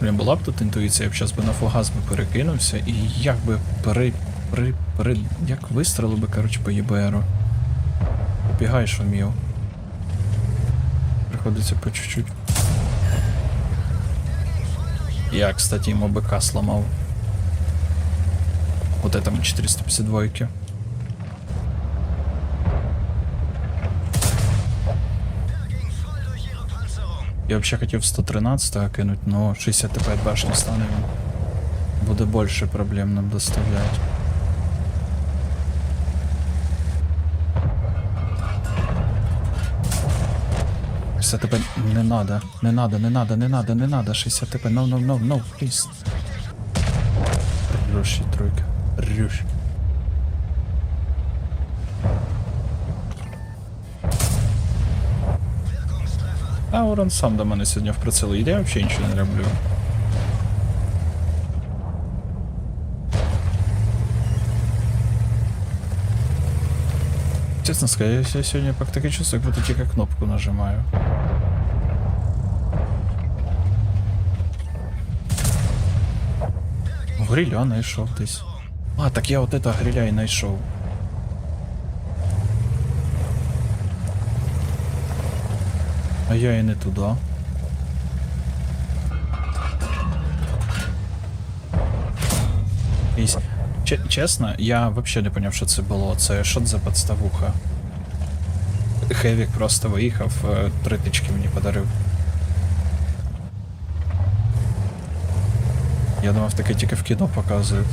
Блін, була б тут інтуїція, я б зараз би на фугас перекинувся і як би при, при, при, як вистрелив би, коротше, по ЄБРу. Побігаєш умів. Приходиться по чуть-чуть. Я, кстати, ему БК сломал. Вот этому 452 -ке. Я вообще хотів 113 кинуть, но 65 башни стане. Буде більше проблем нам доставлять. Все тебе не надо, не надо, не надо, не надо, не надо. 60 ТП, no, no, no, no, please. Рюші тройка. Рюш. А Урон сам до мене сьогодні в прицел йде, я взагалі нічого не роблю. Честно сказать, я сегодня как таке чувство, как будто тільки кнопку нажимаю. Гриля знайшов десь. А, так я от это гриля і знайшов. А я і не туди. Чесно, я вообще не поняв, що це було. Це що за подставуха? Хевік просто виїхав, е, три тички мені подарив. Я думав, таке тільки в кіно показують.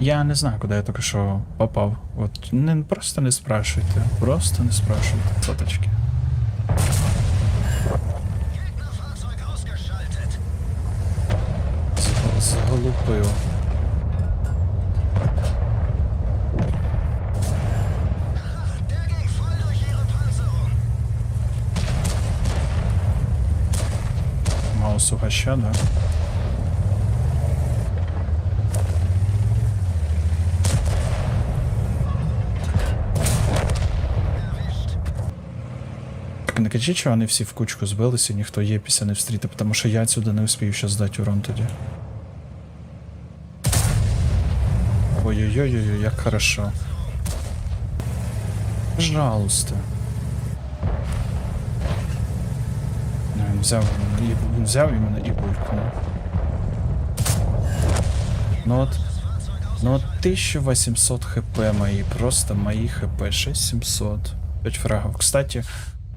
Я не знаю, куди я тільки що попав. От не, просто не спрашуйте. Просто не спрашуйте. Соточки. З- Зголупив. Маус угоща, да? Так не кажіть, що вони всі в кучку збилися, ніхто єпіся не встріти, тому що я отсюда не успію ще здати урон тоді. Ой-ой-ой, як хорошо. Пожалуйста. Ну, Він взяв і взяв і мене і булькнув. Ну от. Ну от 1800 хп мої, просто мої хп 6700. 5 фрагов. Кстати,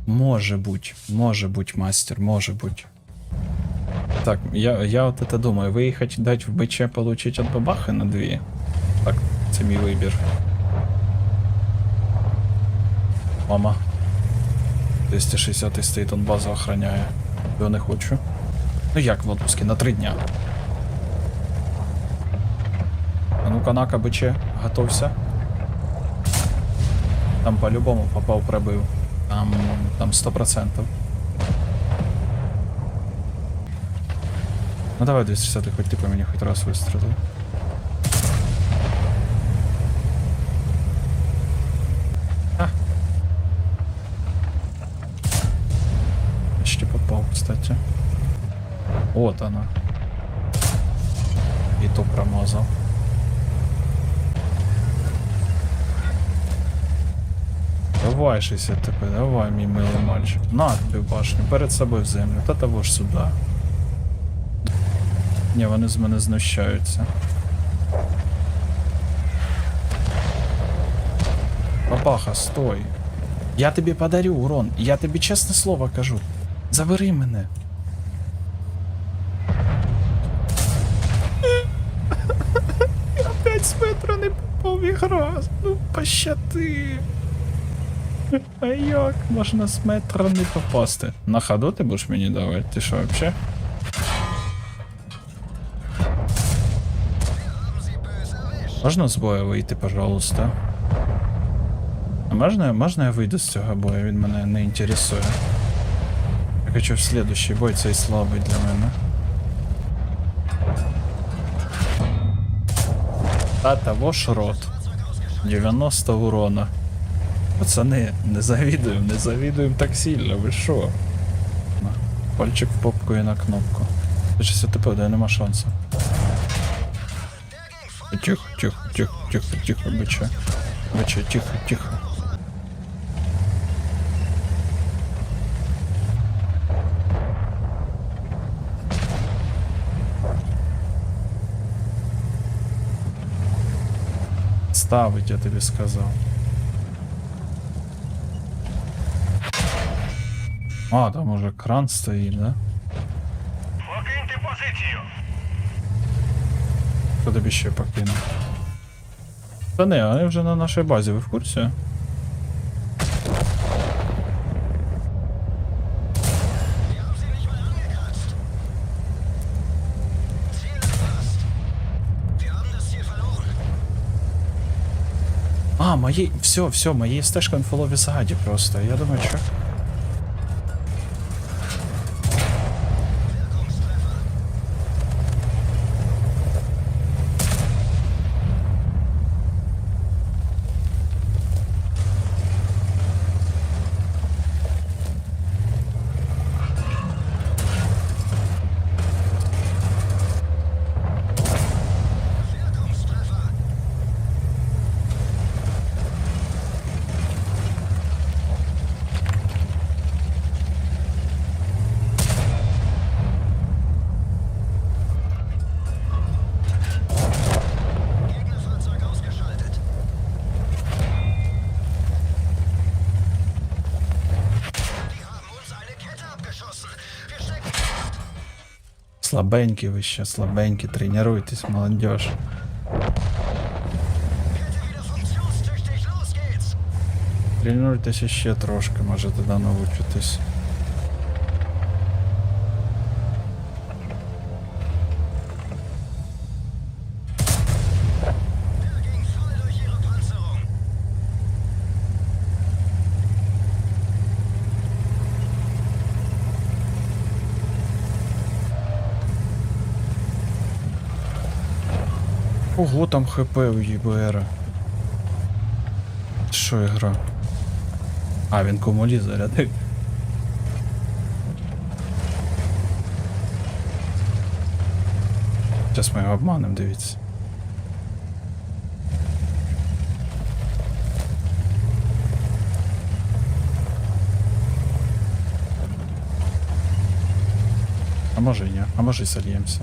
може бути, може бути мастер, може бути. Так, я, я от это думаю, виїхати дать в БЧ получить от бабахи на дві. Так, це мій вибір. Мама. 260 стоїть, он базу охраняє. Я не хочу. Ну як в отпуске? На три дня. А ну-ка, нака, готовься. Там по-любому попав, пробив. Там, там 100%. Ну давай 260 хоть ты по мені хоть раз вистрелив. А. Почти попал, кстати. Вот она. И то промазал. Давай 60 ТП, давай, мій милий мальчик. На тобі башню, перед собою в землю, та того ж сюди. Ні, вони з мене знущаються. Папаха, стой. Я тобі подарю урон. Я тобі чесне слово кажу. Забери мене. Опять з не попав ігра. Ну, пощади. А як можна з метра не попасти? На ходу ти будеш мені давати? Ти що, вообще? Можна з бою вийти, пожалуйста? А можна, можна я вийду з цього бою? Він мене не інтересує. Я хочу в следующий бой, цей слабий для мене. Та того ж рот. 90 урона. Пацани, не завідуємо, не завідуємо так сильно, ви що? Пальчик і на кнопку. Щось АТП, де нема шансу. Тихо, тихо, тихо, тихо, тихо, биче. Биче, тихо, тихо. Ставить, я тобі сказав. А, там уже кран стоїть, да? Покиньте позицію. Хто тобі ще покинув? Та не, вони вже на нашій базі, ви в курсі? А, мої. Все, все, мої стежка ззаді просто. Я думаю, що. Слабенькі ви ще, слабенькі, тренуйтесь, молодежь. Тренуйтесь ще трошки, може тоді навчитись. Ого, там хп у ЄБР. Що ігра? А, він комулі зарядив. Зараз ми його обманемо, дивіться. А може і ні, а може і сольємося.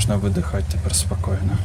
Можна видихати тепер спокійно.